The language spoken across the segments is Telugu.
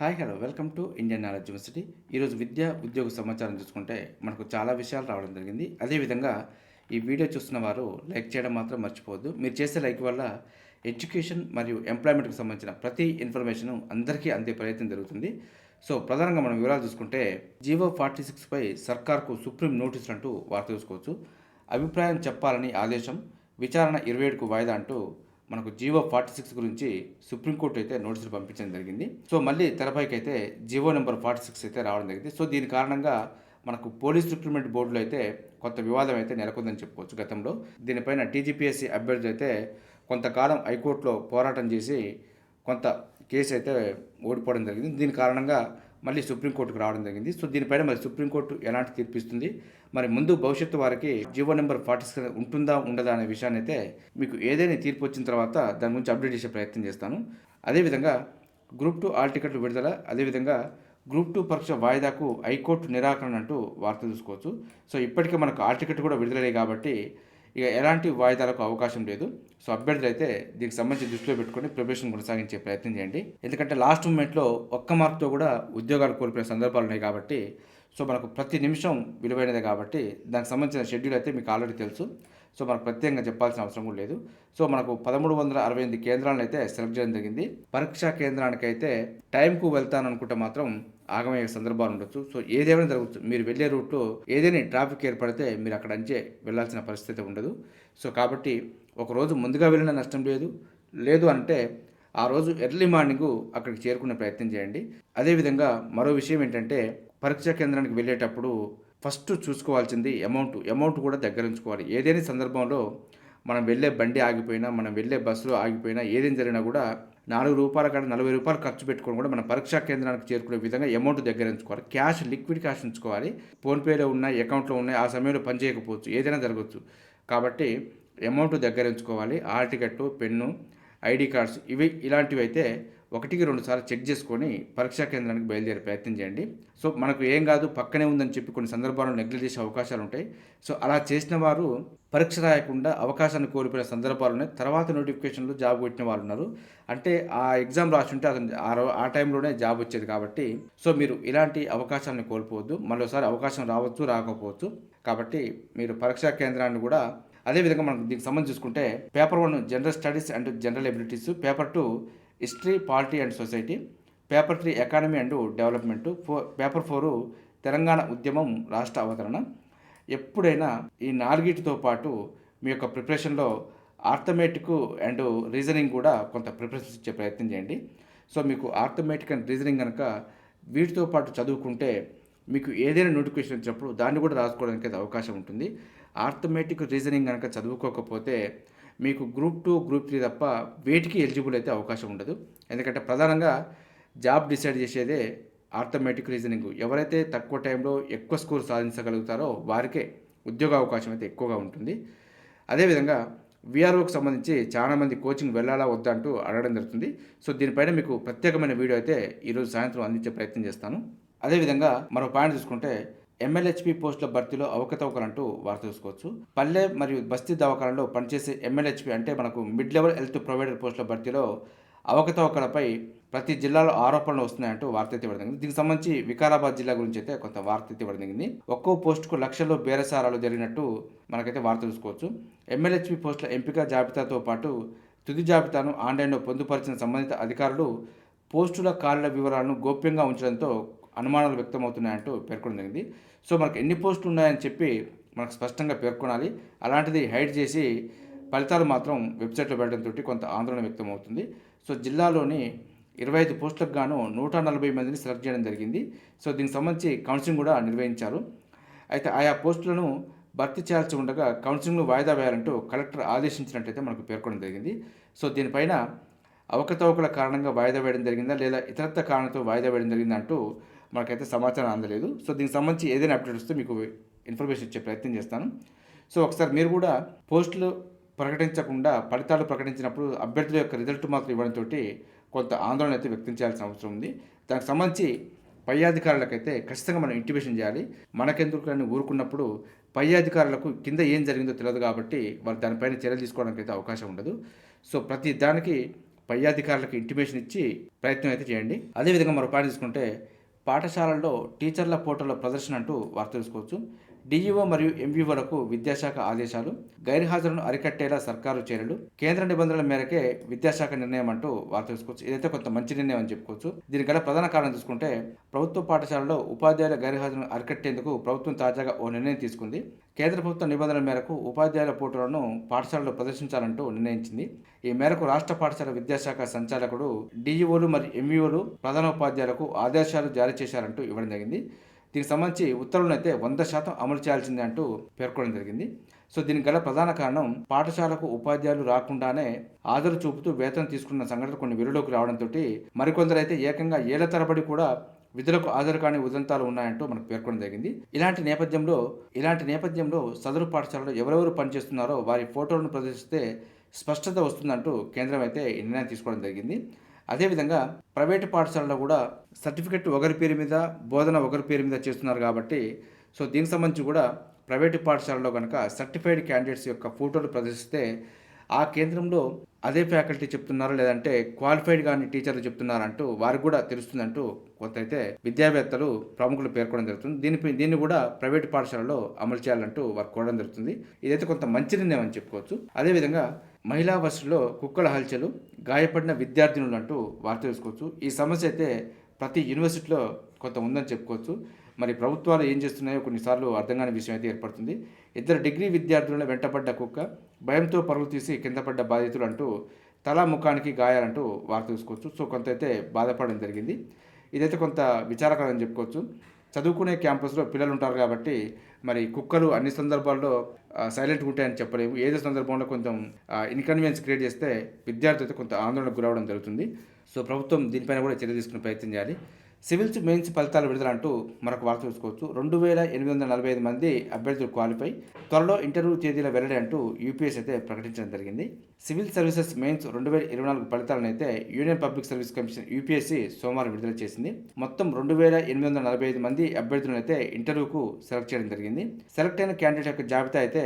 Hi hello. Welcome to Indian knowledge university. ఈరోజు విద్య ఉద్యోగ సమాచారం చూసుకుంటే మనకు చాలా విషయాలు రావడం జరిగింది. అదేవిధంగా ఈ వీడియో చూస్తున్న వారు లైక్ చేయడం మాత్రం మర్చిపోవద్దు. మీరు చేసే లైక్ వల్ల ఎడ్యుకేషన్ మరియు ఎంప్లాయ్మెంట్కి సంబంధించిన ప్రతి ఇన్ఫర్మేషన్ అందరికీ అందే ప్రయత్నం జరుగుతుంది. సో ప్రధానంగా మనం వివరాలు చూసుకుంటే జీవో ఫార్టీ సిక్స్పై సర్కార్కు సుప్రీం నోటీసులు అంటూ వార్త చూసుకోవచ్చు. అభిప్రాయం చెప్పాలని ఆదేశం విచారణ ఇరవై ఏడుకు వాయిదా అంటూ మనకు జీవో ఫార్టీ సిక్స్ గురించి సుప్రీంకోర్టు అయితే నోటీసులు పంపించడం జరిగింది. సో మళ్ళీ తెరపైకి అయితే జీవో నెంబర్ ఫార్టీ సిక్స్ అయితే రావడం జరిగింది. సో దీని కారణంగా మనకు పోలీస్ రిక్రూట్మెంట్ బోర్డులో అయితే కొంత వివాదం అయితే నెలకొందని చెప్పుకోవచ్చు గతంలో. దీనిపైన టీజీపీఎస్సీ అభ్యర్థి అయితే కొంతకాలం హైకోర్టులో పోరాటం చేసి కొంత కేసు అయితే ఓడిపోవడం జరిగింది. దీని కారణంగా మళ్ళీ సుప్రీంకోర్టుకు రావడం జరిగింది. సో దీనిపైన మరి సుప్రీంకోర్టు ఎలాంటి తీర్పిస్తుంది? మరి ముందు భవిష్యత్తు వారికి జీవో నెంబర్ ఫార్టీ ఉంటుందా ఉండదా అనే విషయాన్ని అయితే మీకు ఏదైనా తీర్పు వచ్చిన తర్వాత దాని గురించి అప్డేట్ చేసే ప్రయత్నం చేస్తాను. అదేవిధంగా గ్రూప్ టూ ఆల్ టికెట్లు విడుదల అదేవిధంగా గ్రూప్ టూ పరీక్ష వాయిదాకు హైకోర్టు నిరాకరణ అంటూ వార్త చూసుకోవచ్చు. సో ఇప్పటికే మనకు ఆల్ టికెట్ కూడా విడుదలయ్యాయి కాబట్టి ఇక ఎలాంటి వాయిదాలకు అవకాశం లేదు. సో అభ్యర్థులు అయితే దీనికి సంబంధించి దృష్టిలో పెట్టుకొని ప్రిపరేషన్ కొనసాగించే ప్రయత్నం చేయండి. ఎందుకంటే లాస్ట్ మూమెంట్లో ఒక్క మార్క్తో కూడా ఉద్యోగాలు కోల్పోయిన సందర్భాలు ఉన్నాయి కాబట్టి సో మనకు ప్రతి నిమిషం విలువైనదే కాబట్టి దానికి సంబంధించిన షెడ్యూల్ అయితే మీకు ఆల్రెడీ తెలుసు. సో మనకు ప్రత్యేకంగా చెప్పాల్సిన అవసరం కూడా లేదు. సో మనకు పదమూడు వందల అరవై ఎనిమిది కేంద్రాలను అయితే సెలెక్ట్ చేయడం జరిగింది. పరీక్షా కేంద్రానికి అయితే టైంకు వెళ్తాననుకుంటే మాత్రం ఆగమయ్యే సందర్భాలు ఉండొచ్చు. సో ఏదేమైనా జరగచ్చు మీరు వెళ్ళే రూట్లో ఏదైనా ట్రాఫిక్ ఏర్పడితే మీరు అక్కడ అంచే వెళ్ళాల్సిన పరిస్థితి ఉండదు. సో కాబట్టి ఒకరోజు ముందుగా వెళ్ళిన నష్టం లేదు. లేదు అంటే ఆ రోజు ఎర్లీ మార్నింగ్ అక్కడికి చేరుకునే ప్రయత్నం చేయండి. అదేవిధంగా మరో విషయం ఏంటంటే పరీక్షా కేంద్రానికి వెళ్ళేటప్పుడు ఫస్ట్ చూసుకోవాల్సింది అమౌంట్. అమౌంట్ కూడా దగ్గర ఉంచుకోవాలి. ఏదైనా సందర్భంలో మనం వెళ్ళే బండి ఆగిపోయినా మనం వెళ్ళే బస్సులో ఆగిపోయినా ఏదైనా జరిగినా కూడా నాలుగు రూపాయల కాడ నలభై రూపాయలు ఖర్చు పెట్టుకొని కూడా మన పరీక్షా కేంద్రానికి చేరుకునే విధంగా అమౌంట్ దగ్గర ఉంచుకోవాలి క్యాష్ లిక్విడ్ క్యాష్ ఉంచుకోవాలి ఫోన్పేలో ఉన్నాయి అకౌంట్లో ఉన్నాయి ఆ సమయంలో పనిచేయకపోవచ్చు ఏదైనా జరగవచ్చు. కాబట్టి అమౌంట్ దగ్గర ఉంచుకోవాలి or ticket pen ID cards ఇవి ఇలాంటివి అయితే ఒకటికి రెండు సార్లు చెక్ చేసుకొని పరీక్షా కేంద్రానికి బయలుదేరే ప్రయత్నం చేయండి. సో మనకు ఏం కాదు పక్కనే ఉందని చెప్పి కొన్ని సందర్భాల్లో నెగ్లెక్ట్ చేసే అవకాశాలు ఉంటాయి. సో అలా చేసిన వారు పరీక్ష రాయకుండా అవకాశాన్ని కోల్పోయిన సందర్భాలు ఉన్నాయి. తర్వాత నోటిఫికేషన్లో జాబ్ కొట్టిన వాళ్ళు ఉన్నారు. అంటే ఆ ఎగ్జామ్ రాసుంటే అతను ఆ ఆ టైంలోనే జాబ్ వచ్చేది కాబట్టి సో మీరు ఇలాంటి అవకాశాలను కోల్పోవద్దు. మరోసారి అవకాశం రావచ్చు రాకపోవచ్చు. కాబట్టి మీరు పరీక్షా కేంద్రాన్ని కూడా అదేవిధంగా మనం దీనికి సంబంధించి చూసుకుంటే paper one general studies and general abilities paper two history polity and society paper three economy and development four paper four Telangana ఉద్యమం రాష్ట్ర అవతరణ. ఎప్పుడైనా ఈ నాలుగిటితో పాటు మీ యొక్క ప్రిపరేషన్లో ఆర్థమెటిక్ అండ్ రీజనింగ్ కూడా కొంత ప్రిపరేషన్ ఇచ్చే ప్రయత్నం చేయండి. సో మీకు ఆర్థమెటిక్ అండ్ రీజనింగ్ కనుక వీటితో పాటు చదువుకుంటే మీకు ఏదైనా నోటిఫికేషన్ వచ్చినప్పుడు దాన్ని కూడా రాసుకోవడానికి అయితే అవకాశం ఉంటుంది. ఆర్థమెటిక్ రీజనింగ్ కనుక చదువుకోకపోతే మీకు గ్రూప్ టూ గ్రూప్ త్రీ తప్ప వేటికి ఎలిజిబుల్ అయితే అవకాశం ఉండదు. ఎందుకంటే ప్రధానంగా జాబ్ డిసైడ్ చేసేదే ఆర్థమెటిక్ రీజనింగ్ ఎవరైతే తక్కువ టైంలో ఎక్కువ స్కోర్ సాధించగలుగుతారో వారికే ఉద్యోగ అవకాశం అయితే ఎక్కువగా ఉంటుంది. అదేవిధంగా విఆర్ఓకి సంబంధించి చాలామంది కోచింగ్ వెళ్ళాలా వద్దా అంటూ అడగడం జరుగుతుంది. సో దీనిపైన మీకు ప్రత్యేకమైన వీడియో అయితే ఈరోజు సాయంత్రం అందించే ప్రయత్నం చేస్తాను. అదేవిధంగా మరో పాయింట్ చూసుకుంటే ఎమ్మెల్యేహెచ్పి పోస్టుల భర్తీలో అవకతవకలంటూ వార్త చూసుకోవచ్చు. పల్లె మరియు బస్తీ దవాఖానలో పనిచేసే ఎమ్మెల్యేహెచ్పి అంటే మనకు మిడ్ లెవెల్ హెల్త్ ప్రొవైడర్ పోస్టుల భర్తీలో అవకతవకలపై ప్రతి జిల్లాలో ఆరోపణలు వస్తున్నాయంటూ వార్త అయితే ఇవ్వడం దీనికి సంబంధించి వికారాబాద్ జిల్లా గురించి అయితే కొంత వార్త అయితే ఇవ్వడం జరిగింది ఒక్కో పోస్టుకు లక్షల్లో బేరసారాలు జరిగినట్టు మనకైతే వార్త చూసుకోవచ్చు. ఎమ్మెల్యేహెచ్పి పోస్టుల ఎంపిక జాబితాతో పాటు తుది జాబితాను ఆన్లైన్లో పొందుపరిచిన సంబంధిత అధికారులు పోస్టుల ఖాళీల వివరాలను గోప్యంగా ఉంచడంతో అనుమానాలు వ్యక్తమవుతున్నాయంటూ పేర్కొనడం జరిగింది. సో మనకు ఎన్ని పోస్టులు ఉన్నాయని చెప్పి మనకు స్పష్టంగా పేర్కొనాలి. అలాంటిది హైడ్ చేసి ఫలితాలు మాత్రం వెబ్సైట్లో పెట్టడంతో కొంత ఆందోళన వ్యక్తమవుతుంది. సో జిల్లాలోని ఇరవై ఐదు పోస్టులకు గాను నూట నలభై మందిని సెలెక్ట్ చేయడం జరిగింది. సో దీనికి సంబంధించి కౌన్సిలింగ్ కూడా నిర్వహించారు. అయితే ఆయా పోస్టులను భర్తీ చేయాల్సి ఉండగా కౌన్సిలింగ్ను వాయిదా వేయాలంటూ కలెక్టర్ ఆదేశించినట్టయితే మనకు పేర్కొనడం జరిగింది. సో దీనిపైన అవకతవకల కారణంగా వాయిదా వేయడం జరిగిందా లేదా ఇతరత్వ కారణంతో వాయిదా వేయడం జరిగిందా అంటూ మనకైతే సమాచారం అందలేదు. సో దీనికి సంబంధించి ఏదైనా అప్డేట్ వస్తే మీకు ఇన్ఫర్మేషన్ ఇచ్చే ప్రయత్నం చేస్తాను. సో ఒకసారి మీరు కూడా పోస్టులు ప్రకటించకుండా ఫలితాలు ప్రకటించినప్పుడు అభ్యర్థుల యొక్క రిజల్ట్ మాత్రం ఇవ్వడంతో కొంత ఆందోళన అయితే వ్యక్తం చేయాల్సిన అవసరం ఉంది. దానికి సంబంధించి పై అధికారులకైతే ఖచ్చితంగా మనం ఇంటిమేషన్ చేయాలి. మనకెందుకు కానీ ఊరుకున్నప్పుడు పై అధికారులకు కింద ఏం జరిగిందో తెలియదు కాబట్టి వారు దానిపైన చర్యలు తీసుకోవడానికి అయితే అవకాశం ఉండదు. సో ప్రతి దానికి పై అధికారులకు ఇంటిమేషన్ ఇచ్చి ప్రయత్నం అయితే చేయండి. అదేవిధంగా మరో పాయింట్ తీసుకుంటే పాఠశాలల్లో టీచర్ల పోర్టల్లో ప్రదర్శన అంటూ వార్త తెలుసుకోవచ్చు. డీఈఓ మరియు ఎంవీఓలకు విద్యాశాఖ ఆదేశాలు గైర్హాజరును అరికట్టేలా సర్కారు చర్యలు కేంద్ర నిబంధనల మేరకే విద్యాశాఖ నిర్ణయం అంటూ వార్త తెలుసుకోవచ్చు. ఇదైతే కొంత మంచి నిర్ణయం అని చెప్పుకోవచ్చు. దీని గల ప్రధాన కారణం చూసుకుంటే ప్రభుత్వ పాఠశాలలో ఉపాధ్యాయుల గైర్హాజరును అరికట్టేందుకు ప్రభుత్వం తాజాగా ఓ నిర్ణయం తీసుకుంది. కేంద్ర ప్రభుత్వ నిబంధనల మేరకు ఉపాధ్యాయుల పోటీలను పాఠశాలలో ప్రదర్శించాలంటూ నిర్ణయించింది. ఈ మేరకు రాష్ట్ర పాఠశాల విద్యాశాఖ సంచాలకుడు డీఈఓలు మరియు ఎంఈఓలు ప్రధానోపాధ్యాయులకు ఆదేశాలు జారీ చేశారంటూ ఇవ్వడం జరిగింది. దీనికి సంబంధించి ఉత్తర్వులను అయితే వంద శాతం అమలు చేయాల్సిందే అంటూ పేర్కొనడం జరిగింది. సో దీనికి గల ప్రధాన కారణం పాఠశాలకు ఉపాధ్యాయులు రాకుండానే ఆదరు చూపుతూ వేతనం తీసుకున్న సంఘటనలు కొన్ని వెలుగులోకి రావడంతో మరికొందరు అయితే ఏకంగా ఏళ్ళ తరబడి కూడా విధులకు హాజరు కాని ఉదంతాలు ఉన్నాయంటూ మనకు పేర్కొనడం జరిగింది. ఇలాంటి నేపథ్యంలో ఇలాంటి నేపథ్యంలో సదరు పాఠశాలలో ఎవరెవరు పనిచేస్తున్నారో వారి ఫోటోలను ప్రదర్శిస్తే స్పష్టత వస్తుందంటూ కేంద్రం అయితే నిర్ణయం తీసుకోవడం జరిగింది. అదేవిధంగా ప్రైవేటు పాఠశాలలో కూడా సర్టిఫికెట్ ఒకరి పేరు మీద బోధన ఒకరి పేరు మీద చేస్తున్నారు కాబట్టి సో దీనికి సంబంధించి కూడా ప్రైవేటు పాఠశాలలో కనుక సర్టిఫైడ్ క్యాండిడేట్స్ యొక్క ఫోటోలు ప్రదర్శిస్తే ఆ కేంద్రంలో అదే ఫ్యాకల్టీ చెప్తున్నారు లేదంటే క్వాలిఫైడ్ కాని టీచర్లు చెప్తున్నారంటూ వారికి కూడా తెలుస్తుందంటూ కొంత అయితే విద్యావేత్తలు ప్రముఖులు పేర్కొనడం జరుగుతుంది. దీనిపై దీన్ని కూడా ప్రైవేట్ పాఠశాలలో అమలు చేయాలంటూ వారు కోరడం జరుగుతుంది. ఇదైతే కొంత మంచి నిర్ణయం అని చెప్పుకోవచ్చు. అదేవిధంగా మహిళా బస్సులో కుక్కల హల్చలు గాయపడిన విద్యార్థినులు అంటూ వార్త తెలుసుకోవచ్చు. ఈ సమస్య అయితే ప్రతి యూనివర్సిటీలో కొంత ఉందని చెప్పుకోవచ్చు. మరి ప్రభుత్వాలు ఏం చేస్తున్నాయో కొన్నిసార్లు అర్థం కాని విషయం అయితే ఏర్పడుతుంది. ఇద్దరు డిగ్రీ విద్యార్థులను వెంటపడ్డ కుక్క భయంతో పరుగులు తీసి కింద పడ్డ బాధితులు అంటూ తల ముఖానికి గాయాలంటూ వార్త చూసుకోవచ్చు సో కొంత అయితే బాధపడడం జరిగింది. ఇదైతే కొంత విచారకరం అని చెప్పుకోవచ్చు. చదువుకునే క్యాంపస్లో పిల్లలు ఉంటారు కాబట్టి మరి కుక్కలు అన్ని సందర్భాల్లో సైలెంట్గా ఉంటాయని చెప్పలేము. ఏదో సందర్భంలో కొంచెం ఇన్కన్వీనియన్స్ క్రియేట్ చేస్తే విద్యార్థులతో కొంత ఆందోళనకు గురవడం జరుగుతుంది. సో ప్రభుత్వం దీనిపైన కూడా చర్య తీసుకునే ప్రయత్నం చేయాలి. సివిల్స్ మెయిన్స్ ఫలితాలు విడుదల అంటూ మరొక వార్త చూసుకోవచ్చు రెండు వేల ఎనిమిది వందల నలభై ఐదు మంది అభ్యర్థులు క్వాలిఫై త్వరలో ఇంటర్వ్యూ తేదీల వెల్లడి అంటూ యూపీఎస్ అయితే ప్రకటించడం జరిగింది. సివిల్ సర్వీసెస్ మెయిన్స్ రెండు వేల ఇరవై నాలుగు ఫలితాలను అయితే union public service commission UPSC సోమవారం విడుదల చేసింది. మొత్తం రెండు వేల ఎనిమిది వందల నలభై ఐదు మంది అభ్యర్థులను అయితే ఇంటర్వ్యూకు సెలెక్ట్ చేయడం జరిగింది. సెలెక్ట్ అయిన క్యాండిడేట్ యొక్క జాబితా అయితే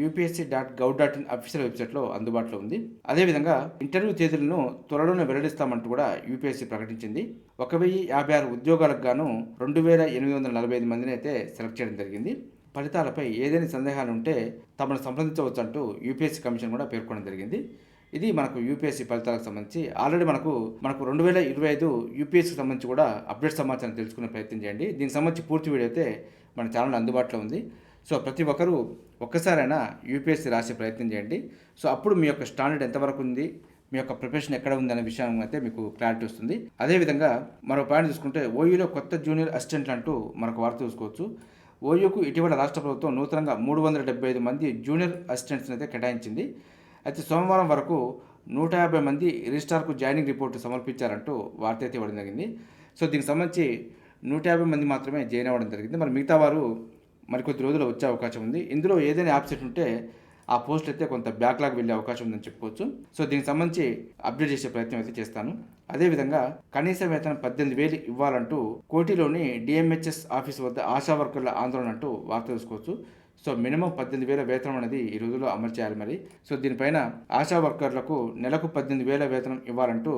UPSC dot gov dot in official వెబ్సైట్లో అందుబాటులో ఉంది. అదేవిధంగా ఇంటర్వ్యూ తేదీలను త్వరలోనే వెల్లడిస్తామంటూ కూడా యూపీఎస్సీ ప్రకటించింది. ఒక వెయ్యి యాభై ఆరు ఉద్యోగాలకు గాను రెండు వేల ఎనిమిది వందల నలభై ఐదు మందిని అయితే సెలెక్ట్ చేయడం జరిగింది. ఫలితాలపై ఏదైనా సందేహాలు ఉంటే తమను సంప్రదించవచ్చు అంటూ యూపీఎస్సీ కమిషన్ కూడా పేర్కొనడం జరిగింది. ఇది మనకు యూపీఎస్సీ ఫలితాలకు సంబంధించి ఆల్రెడీ మనకు మనకు రెండు వేల ఇరవై ఐదు యూపీఎస్సీకి సంబంధించి కూడా అప్డేట్ సమాచారం తెలుసుకునే ప్రయత్నం చేయండి. దీనికి సంబంధించి పూర్తి వీడియో అయితే మన ఛానల్ అందుబాటులో ఉంది. సో ప్రతి ఒక్కరూ ఒక్కసారైనా యూపీఎస్సీ రాసే ప్రయత్నం చేయండి. సో అప్పుడు మీ యొక్క స్టాండర్డ్ ఎంతవరకు ఉంది? మీ యొక్క ప్రిపరేషన్ ఎక్కడ ఉంది అనే విషయం అయితే మీకు క్లారిటీ వస్తుంది. అదేవిధంగా మరో పాయింట్ చూసుకుంటే ఓయూలో కొత్త జూనియర్ అసిస్టెంట్లు అంటూ మనకు వార్త చూసుకోవచ్చు. ఓయూకు ఇటీవల రాష్ట్ర ప్రభుత్వం నూతనంగా మూడు వందల డెబ్బై ఐదు మంది జూనియర్ అసిస్టెంట్స్ని అయితే కేటాయించింది. అయితే సోమవారం వరకు నూట యాభై మంది రిజిస్ట్రార్కు జాయినింగ్ రిపోర్టు సమర్పించారంటూ వార్త అయితే ఇవ్వడం జరిగింది. సో దీనికి సంబంధించి నూట యాభై మంది మాత్రమే జాయిన్ అవ్వడం జరిగింది. మరి మిగతా వారు మరికొద్ది రోజులు వచ్చే అవకాశం ఉంది. ఇందులో ఏదైనా యాప్సెట్ ఉంటే ఆ పోస్ట్ అయితే కొంత బ్యాక్లాగ్ వెళ్ళే అవకాశం ఉందని చెప్పుకోవచ్చు. సో దీనికి సంబంధించి అప్డేట్ చేసే ప్రయత్నం అయితే చేస్తాను. అదేవిధంగా కనీస వేతనం పద్దెనిమిది వేలు ఇవ్వాలంటూ కోటిలోని డిఎంహెచ్ఎస్ ఆఫీస్ వద్ద ఆశా వర్కర్ల ఆందోళన అంటూ వార్త తెలుసుకోవచ్చు. సో మినిమం పద్దెనిమిది వేల వేతనం అనేది ఈ రోజుల్లో అమలు చేయాలి మరి. సో దీనిపైన ఆశా వర్కర్లకు నెలకు పద్దెనిమిది వేల వేతనం ఇవ్వాలంటూ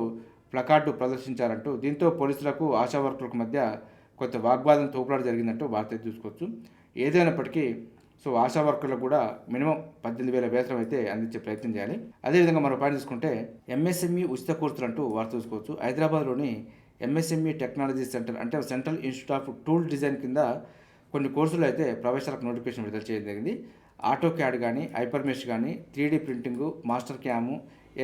ప్లకార్డు ప్రదర్శించారంటూ దీంతో పోలీసులకు ఆశా వర్కర్లకు మధ్య కొంత వాగ్వాదం తోపులాట జరిగిందంటూ వార్త చూసుకోవచ్చు. ఏదైనప్పటికీ సో ఆశా వర్కర్లకు కూడా మినిమం పద్దెనిమిది వేల వేతనం అయితే అందించే ప్రయత్నం చేయాలి. అదేవిధంగా మనం పాయింట్ చూసుకుంటే ఎంఎస్ఎంఈ ఉచిత కోర్సులు అంటూ వార్త చూసుకోవచ్చు. హైదరాబాద్లోని ఎంఎస్ఎంఈ టెక్నాలజీ సెంటర్ అంటే central institute of tool design కింద కొన్ని కోర్సులు అయితే ప్రవేశాలకు నోటిఫికేషన్ విడుదల చేయడం జరిగింది. ఆటో క్యాడ్ కానీ హైపర్మెష్ కానీ three printing Mastercam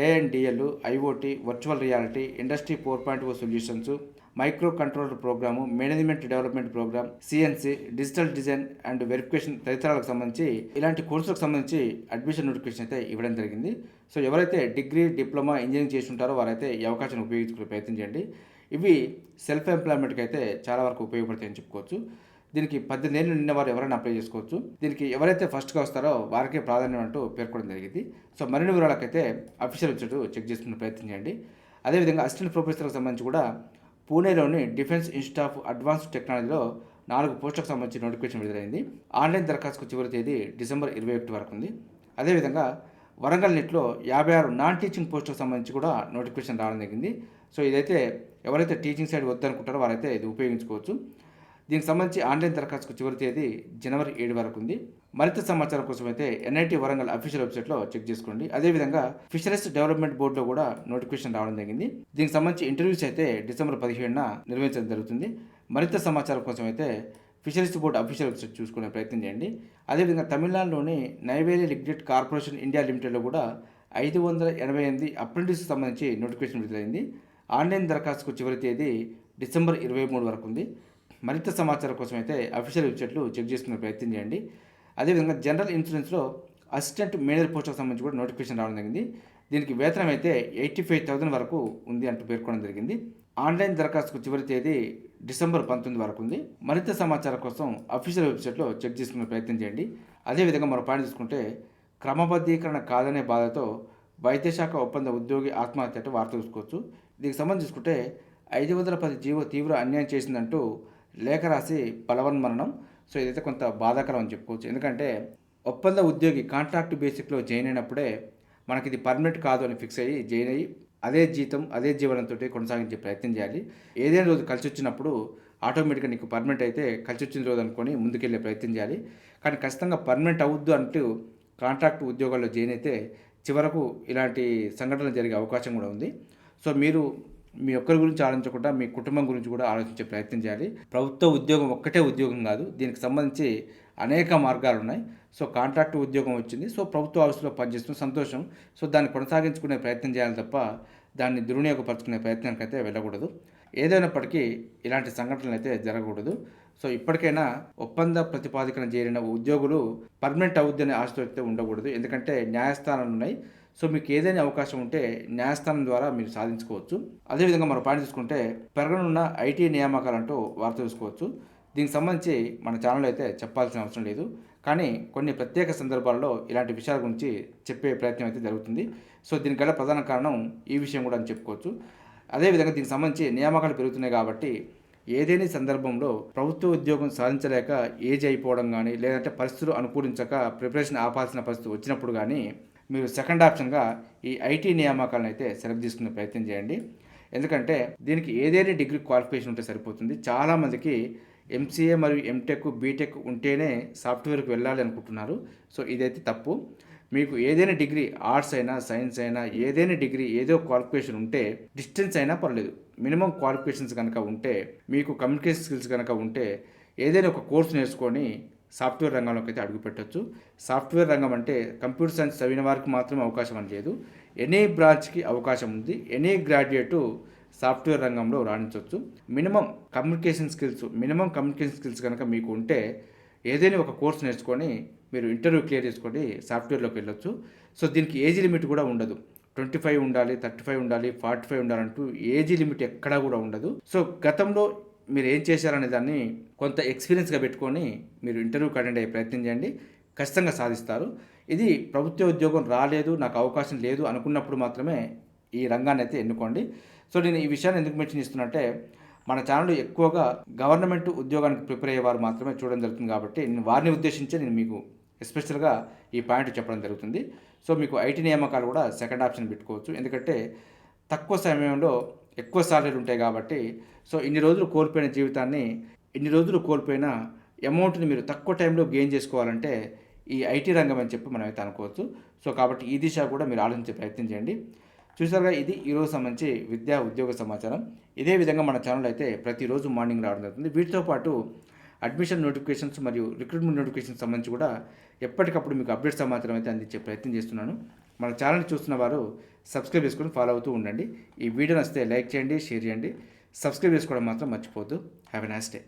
ANDL IoT virtual reality industry four point o solutions micro controller program management development program CNC digital design and verification తదితరాలకు సంబంధించి ఇలాంటి కోర్సులకు సంబంధించి అడ్మిషన్ నోటిఫికేషన్ అయితే ఇవ్వడం జరిగింది. సో ఎవరైతే డిగ్రీ డిప్లొమా ఇంజనీరింగ్ చేసి ఉంటారో వారైతే ఈ అవకాశాన్ని ఉపయోగించుకునే ప్రయత్నం చేయండి. ఇవి సెల్ఫ్ ఎంప్లాయ్మెంట్కి అయితే చాలా వరకు ఉపయోగపడతాయని చెప్పుకోవచ్చు. దీనికి పద్దెనిమిది ఏళ్ళు నిన్న వారు ఎవరైనా అప్లై చేసుకోవచ్చు. దీనికి ఎవరైతే ఫస్ట్గా వస్తారో వారికే ప్రాధాన్యం అంటూ పేర్కొనడం జరిగింది. సో మరిన్ని వివరాలకైతే అఫీషియల్ వెబ్సైట్ చెక్ చేసుకునే ప్రయత్నం చేయండి. అదేవిధంగా అసిస్టెంట్ ప్రొఫెసర్కి సంబంధించి కూడా పూణేలోని డిఫెన్స్ ఇన్స్టిట్యూట్ ఆఫ్ అడ్వాన్స్ టెక్నాలజీలో నాలుగు పోస్టులకు సంబంధించిన నోటిఫికేషన్ విడుదలైంది. ఆన్లైన్ దరఖాస్తుకు చివరి తేదీ డిసెంబర్ ఇరవై ఒకటి వరకు ఉంది. అదేవిధంగా వరంగల్ నెట్లో యాభై ఆరు నాన్ టీచింగ్ పోస్టులకు సంబంధించి కూడా నోటిఫికేషన్ రావడం జరిగింది. సో ఇదైతే ఎవరైతే టీచింగ్ సైడ్ వద్దనుకుంటారో వారైతే ఇది ఉపయోగించుకోవచ్చు. దీనికి సంబంధించి ఆన్లైన్ దరఖాస్తుకు చివరి తేదీ జనవరి ఏడు వరకు ఉంది. మరింత సమాచారం కోసం అయితే ఎన్ఐటి వరంగల్ అఫీషియల్ వెబ్సైట్లో చెక్ చేసుకోండి. అదేవిధంగా ఫిషరీస్ డెవలప్మెంట్ బోర్డులో కూడా నోటిఫికేషన్ రావడం జరిగింది. దీనికి సంబంధించి ఇంటర్వ్యూస్ అయితే డిసెంబర్ పదిహేడున నిర్వహించడం జరుగుతుంది. మరింత సమాచారం కోసం అయితే ఫిషరీస్ బోర్డు అఫీషియల్ వెబ్సైట్ చూసుకునే ప్రయత్నం చేయండి. అదేవిధంగా తమిళనాడులోని నైవేలి లిగ్నెట్ కార్పొరేషన్ ఇండియా లిమిటెడ్లో కూడా ఐదు వందల ఎనభై ఎనిమిది అప్రెంటిస్కి సంబంధించి నోటిఫికేషన్ విడుదలైంది. ఆన్లైన్ దరఖాస్తుకు చివరి తేదీ డిసెంబర్ ఇరవై మూడు వరకు ఉంది. మరింత సమాచారం కోసం అయితే అఫీషియల్ వెబ్సైట్లు చెక్ చేసుకునే ప్రయత్నం చేయండి. అదేవిధంగా జనరల్ ఇన్సూరెన్స్లో అసిస్టెంట్ మేనేజర్ పోస్టుకు సంబంధించి కూడా నోటిఫికేషన్ రావడం జరిగింది. దీనికి వేతనం అయితే ఎయిటీ ఫైవ్ థౌసండ్ వరకు ఉంది అంటూ పేర్కొనడం జరిగింది. ఆన్లైన్ దరఖాస్తుకు చివరి తేదీ డిసెంబర్ పంతొమ్మిది వరకు ఉంది. మరింత సమాచారం కోసం అఫీషియల్ వెబ్సైట్లో చెక్ చేసుకునే ప్రయత్నం చేయండి. అదేవిధంగా మరో పాయింట్ చూసుకుంటే క్రమబద్ధీకరణ కాదనే బాధతో వైద్యశాఖ ఒప్పంద ఉద్యోగి ఆత్మహత్య అంటే వార్త చూసుకోవచ్చు. దీనికి సంబంధించి చూసుకుంటే ఐదు వందల పది జీవో తీవ్ర అన్యాయం చేసిందంటూ లేఖ రాసి బలవన్మరణం సో ఇదైతే కొంత బాధాకరం అని చెప్పుకోవచ్చు. ఎందుకంటే ఒప్పంద ఉద్యోగి కాంట్రాక్ట్ బేసిక్లో జాయిన్ అయినప్పుడే మనకి ఇది పర్మనెంట్ కాదు అని ఫిక్స్ అయ్యి జాయిన్ అయ్యి అదే జీతం అదే జీవనంతో కొనసాగించే ప్రయత్నం చేయాలి. ఏదైనా రోజు కలిసి వచ్చినప్పుడు ఆటోమేటిక్గా నీకు పర్మనెంట్ అయితే కలిసి వచ్చిన రోజు అనుకొని ముందుకెళ్ళే ప్రయత్నం చేయాలి. కానీ ఖచ్చితంగా పర్మనెంట్ అవద్దు అంటూ కాంట్రాక్ట్ ఉద్యోగాల్లో జాయిన్ అయితే చివరకు ఇలాంటి సంఘటనలు జరిగే అవకాశం కూడా ఉంది. సో మీరు మీ ఒక్కరి గురించి ఆలోచించకుండా మీ కుటుంబం గురించి కూడా ఆలోచించే ప్రయత్నం చేయాలి. ప్రభుత్వ ఉద్యోగం ఒక్కటే ఉద్యోగం కాదు దీనికి సంబంధించి అనేక మార్గాలు ఉన్నాయి. సో కాంట్రాక్ట్ ఉద్యోగం వచ్చింది. సో ప్రభుత్వ ఆఫీసులో పనిచేస్తున్న సంతోషం. సో దాన్ని కొనసాగించుకునే ప్రయత్నం చేయాలి తప్ప దాన్ని దుర్వినియోగపరచుకునే ప్రయత్నానికి అయితే వెళ్ళకూడదు. ఏదైనప్పటికీ ఇలాంటి సంఘటనలు అయితే జరగకూడదు. సో ఇప్పటికైనా ఒప్పంద ప్రతిపాదికన చేరిన ఉద్యోగులు పర్మనెంట్ అవుద్దనే ఆశతో అయితే ఉండకూడదు. ఎందుకంటే న్యాయస్థానాలు ఉన్నాయి. సో మీకు ఏదైనా అవకాశం ఉంటే న్యాయస్థానం ద్వారా మీరు సాధించుకోవచ్చు. అదేవిధంగా మరో పాయింట్ చూసుకుంటే పెరగనున్న ఐటీ నియామకాలంటూ వార్త చూసుకోవచ్చు దీనికి సంబంధించి మన ఛానల్ అయితే చెప్పాల్సిన అవసరం లేదు. కానీ కొన్ని ప్రత్యేక సందర్భాల్లో ఇలాంటి విషయాల గురించి చెప్పే ప్రయత్నం అయితే జరుగుతుంది. సో దీనికి ప్రధాన కారణం ఈ విషయం కూడా అని చెప్పుకోవచ్చు. అదేవిధంగా దీనికి సంబంధించి నియామకాలు పెరుగుతున్నాయి కాబట్టి ఏదేని సందర్భంలో ప్రభుత్వ ఉద్యోగం సాధించలేక ఏజ్ అయిపోవడం కానీ లేదంటే పరిస్థితులు అనుకూలించక ప్రిపరేషన్ ఆపాల్సిన పరిస్థితి వచ్చినప్పుడు కానీ మీరు సెకండ్ ఆప్షన్గా ఈ ఐటీ నియామకాలను అయితే సెలెక్ట్ తీసుకునే ప్రయత్నం చేయండి. ఎందుకంటే దీనికి ఏదైనా డిగ్రీ క్వాలిఫికేషన్ ఉంటే సరిపోతుంది. చాలామందికి ఎంసీఏ మరియు ఎంటెక్ బీటెక్ ఉంటేనే సాఫ్ట్వేర్కి వెళ్ళాలి అనుకుంటున్నారు. సో ఇదైతే తప్పు. మీకు ఏదైనా డిగ్రీ ఆర్ట్స్ అయినా సైన్స్ అయినా ఏదైనా డిగ్రీ ఏదో క్వాలిఫికేషన్ ఉంటే డిస్టెన్స్ అయినా పర్లేదు. మినిమం క్వాలిఫికేషన్స్ కనుక ఉంటే మీకు కమ్యూనికేషన్ స్కిల్స్ కనుక ఉంటే ఏదైనా ఒక కోర్స్ నేర్చుకొని సాఫ్ట్వేర్ రంగంలోకి అయితే అడుగుపెట్టచ్చు సాఫ్ట్వేర్ రంగం అంటే కంప్యూటర్ సైన్స్ చదివిన వారికి మాత్రమే అవకాశం అని లేదు. ఎనీ బ్రాంచ్కి అవకాశం ఉంది. ఎనీ గ్రాడ్యుయేటు సాఫ్ట్వేర్ రంగంలో రాణించవచ్చు minimum communication skills minimum communication skills కనుక మీకు ఉంటే ఏదైనా ఒక కోర్స్ నేర్చుకొని మీరు ఇంటర్వ్యూ క్లియర్ చేసుకొని సాఫ్ట్వేర్లోకి వెళ్ళొచ్చు. సో దీనికి ఏజ్ లిమిట్ కూడా ఉండదు. ట్వంటీ ఫైవ్ ఉండాలి థర్టీ ఫైవ్ ఉండాలి ఫార్టీ ఫైవ్ ఉండాలంటూ ఏజ్ లిమిట్ ఎక్కడా కూడా ఉండదు. సో గతంలో మీరు ఏం చేశారనే దాన్ని కొంత ఎక్స్పీరియన్స్గా పెట్టుకొని మీరు ఇంటర్వ్యూకి అటెండ్ అయ్యే ప్రయత్నం చేయండి. ఖచ్చితంగా సాధిస్తారు. ఇది ప్రభుత్వ ఉద్యోగం రాలేదు నాకు అవకాశం లేదు అనుకున్నప్పుడు మాత్రమే ఈ రంగాన్ని అయితే ఎన్నుకోండి. సో నేను ఈ విషయాన్ని ఎందుకు మెన్షన్ ఇస్తున్నట్టే మన ఛానల్ ఎక్కువగా గవర్నమెంట్ ఉద్యోగానికి ప్రిపేర్ అయ్యేవారు మాత్రమే చూడడం జరుగుతుంది కాబట్టి నేను వారిని ఉద్దేశించి నేను మీకు ఎస్పెషల్గా ఈ పాయింట్ చెప్పడం జరుగుతుంది. సో మీకు ఐటీ నియామకాలు కూడా సెకండ్ ఆప్షన్ పెట్టుకోవచ్చు. ఎందుకంటే తక్కువ సమయంలో ఎక్కువ సాలరీలు ఉంటాయి కాబట్టి సో ఇన్ని రోజులు కోల్పోయిన జీవితాన్ని ఇన్ని రోజులు కోల్పోయిన అమౌంట్ని మీరు తక్కువ టైంలో గెయిన్ చేసుకోవాలంటే ఈ ఐటీ రంగం అని చెప్పి మనం అయితే అనుకోవచ్చు. సో కాబట్టి ఈ దిశ కూడా మీరు ఆలోచించే ప్రయత్నం చేయండి. చూసారుగా ఇది ఈరోజు సంబంధించి విద్యా ఉద్యోగ సమాచారం. ఇదే విధంగా మన ఛానల్ అయితే ప్రతిరోజు మార్నింగ్ రావడం జరుగుతుంది. వీటితో పాటు అడ్మిషన్ నోటిఫికేషన్స్ మరియు రిక్రూట్మెంట్ నోటిఫికేషన్ సంబంధించి కూడా ఎప్పటికప్పుడు మీకు అప్డేట్ సమాచారం అయితే అందించే ప్రయత్నం చేస్తున్నాను. మన ఛానల్ చూస్తున్న వారు సబ్స్క్రైబ్ చేసుకొని ఫాలో అవుతూ ఉండండి. ఈ వీడియో నచ్చితే లైక్ చేయండి షేర్ చేయండి. సబ్స్క్రైబ్ చేసుకోవడం మాత్రం మర్చిపోవద్దు. Have a nice day